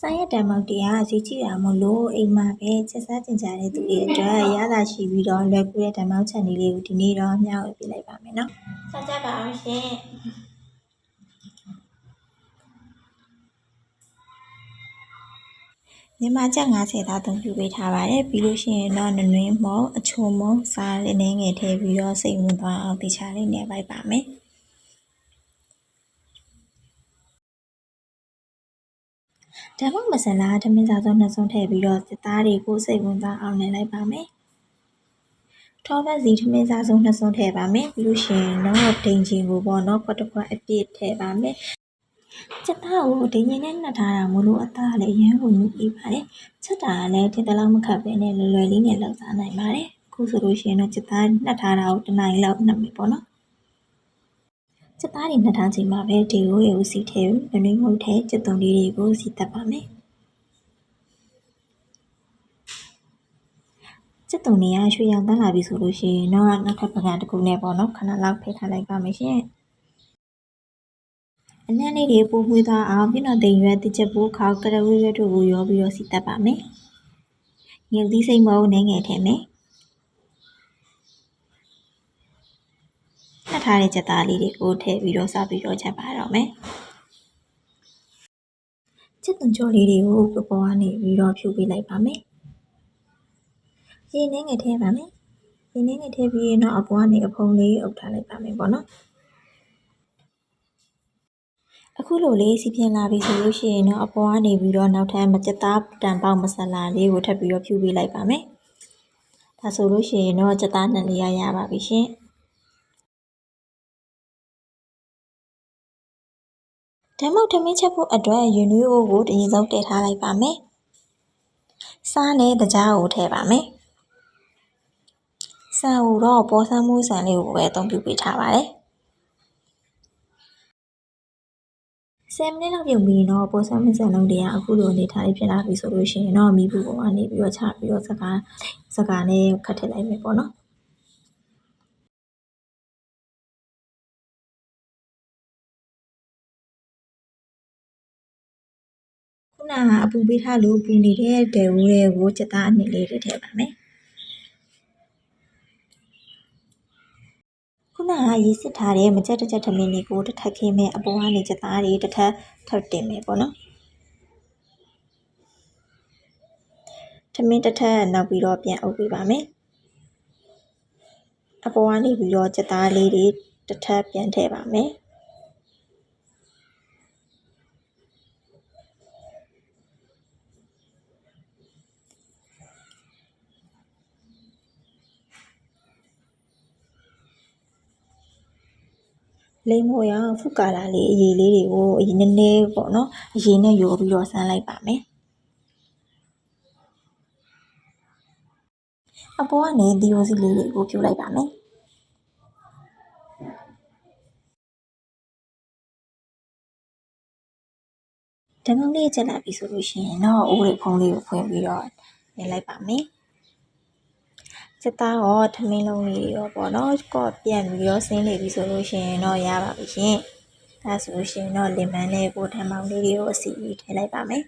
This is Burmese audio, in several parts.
စားရက်တန်မောက်တရားဈေးကြည့်တာမို့လို့အိမ်မှာပဲချက်စားကျင်ကြတဲ့သူတွေအတွက်ရတာရှိပြီးတော့လွယ်ကူတဲ့တန်မောက်ချက်လေးလေးကိုဒီနေ့တော့မျှဝေပေးလိုက်ပါမယ်နော်။စားကြပါအောင်ရှင်။မြန်မာချက်90သားသုံးပြပေးထားပါတယ်ပြီးလို့ရှိရင်တော့နနွင်းမုံအချုံမုံစားလေးနဲ့ငယ်ထည့်ပြီးတော့စိတ်ဝင်သွားအောင်တေချာလေးနဲ့ပိုက်ပါမယ်။ ဓမ္မမဆလာဓမင်းစားစုံနှစ်စုံထည့်ပြီးတော့စစ်သားတွေကိုစိတ်ဝင်သွားအောင်နေလိုက်ပါမယ်။ထောပတ်စီဓမင်းစားစုံနှစ်စုံထည့်ပါမယ်ပြီးလို့ရှိရင်တော့ဒိန်ချင်ကိုပေါ့နော်ခွက်တစ်ခွက်အပြည့်ထည့်ပါမယ်။ချက်သားကိုဒိန်ချင်နဲ့နှက်ထားတာမို့လို့အသားလည်းရမ်းကိုမြည်ပြီးပါတယ်။ချက်တာကလည်းတင်တလောက်မခတ်ပဲနဲ့လွယ်လွယ်လေးနဲ့လောက်စားနိုင်ပါတယ်။အခုဆိုလို့ရှိရင်တော့ချက်သားနှက်ထားတာကိုတစ်နိုင်လောက်နှက်မယ်ပေါ့နော်။ ချက်သားတွေနှက်ထားချိန်မှာပဲဒီကိုရေဦးစီထည့်ပြီးနွေးမုတ်ထဲချက်သွန်လေးတွေကိုစီတက်ပါမယ်။စစ်တုံတွေကရွှေရောင်တန်းလာပြီဆိုလို့ရှိရင်တော့နောက်ထပ်ပကံတစ်ခုနဲ့ပေါ့နော်ခဏလောက်ဖိထားလိုက်ပါမယ်ရှင်အနံ့လေးတွေပိုးမွေးသွားအောင်ပြနော်တိမ်ရွက်တစ်ချက်ပိုးခေါက်ကရဝရွက်တို့ကိုရောပြီးတော့စီတက်ပါမယ်ငယ်သီးစိမ့်မုံနဲ့ငယ်ထဲမယ် ထပ်ထားတဲ့ချက်သားလေးတွေကိုထည့်ပြီးတော့စပြီးတော့ချက်ပါတော့မယ်ချက်သွန်ကြောလေးတွေကိုပပေါ်ကနေပြီးတော့ဖြူပေးလိုက်ပါမယ်ရေနှင်းငယ်ထည့်ပါမယ်။ရေနှင်းငယ်ထည့်ပြီးရင်တော့အပေါ်ကနေအဖုံလေးအုပ်ထားလိုက်ပါမယ်ပေါ့နော်။အခုလိုလေးစီပြင်းလာပြီဆိုလို့ရှိရင်တော့အပေါ်ကနေပြီးတော့နောက်ထပ်မကြက်သားတန်ပေါက်မဆလာလေးကိုထပ်ပြီးတော့ဖြူပေးလိုက်ပါမယ်။ဒါဆိုလို့ရှိရင်တော့ကြက်သားနှစ်လေးရရပါပြီရှင်။ ဓမ္မုတ်ထမင်းချက်ဖို့အတွက်ယူနွေးအိုးကိုတရင်ဆုံးတည်ထားလိုက်ပါမယ်။စားနဲ့တကြားကိုထည့်ပါမယ်။ဆန်ကိုတော့ပေါ်ဆန်းမှုဆန်လေးကိုပဲအသုံးပြုပေးထားပါတယ်။10မိနစ်လောက်ပြုံပြီးတော့ပေါ်ဆန်းမှုဆန်လုံးတွေကအခုလိုအနေထားလေးဖြစ်လာပြီဆိုလို့ရှိရင်တော့မိဘူးပေါ်ကနေပြီးတော့ချပြီးတော့စကားစကားနဲ့ခတ်ထည့်လိုက်မယ်ပေါ့နော်။ နကအပူပေးထားလို့ပူနေတဲ့ဒဲဝိုးတွေကိုစက်သားအနည်းလေးတွေထည့်ပါမယ်။ခုနကရေစစ်ထားတဲ့မကြက်တစ်ကြက်ထမင်းလေးကိုတစ်ထပ်ခင်းမဲ့အပေါ်ကနေချက်သားတွေတစ်ထပ်ထပ်တင်မယ်ပေါ့နော်ထမင်းတစ်ထပ်နောက်ပြီးတော့ပြန်အုပ်ပေးပါမယ်အပေါ်ကနေပြီးတော့ချက်သားလေးတွေတစ်ထပ်ပြန်ထည့်ပါမယ် လိမ့်မို့ရဖုကာလာလေးအရေးလေးတွေကိုအရင်နည်းနည်းပေါ့နော်အရင်နဲ့ရောပြီးတော့ဆန်းလိုက်ပါမယ်အပေါ်ကနေဒီယိုစီလေးတွေကိုဖြုတ်လိုက်ပါမယ်ဓမ္မလေးချက်လာပြီဆိုလို့ရှိရင်တော့အိုးလေးဖုံးလေးကိုဖွင့်ပြီးတော့နေလိုက်ပါမယ် စစ်သားရောထမင်းလုံးလေးရောပေါ့နော်ကော့ပြန်ပြီးတော့ဆင်းနေပြီဆိုလို့ရှိရင်တော့ရပါပြီရှင်ဒါဆိုလို့ရှိရင်တော့လင်မန်လေးကိုထမ်းမောင်လေးတွေကိုအစီအီထည့်လိုက်ပါမယ်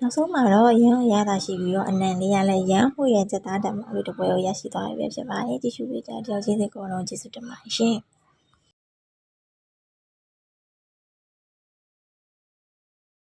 နောက်ဆုံးမှာတော့ရမ်းရတာရှိပြီးတော့အနံလေးရလဲရမ်းမှုရဲ့စက်သားတံမောင်လေးတစ်ပွဲကိုရရှိသွားပြီပဲဖြစ်ပါတယ်ကြည့်ရှုပေးကြတဲ့ကြောက်ချင်းစိတ်ကောလုံးကျေးဇူးတင်ပါတယ်ရှင်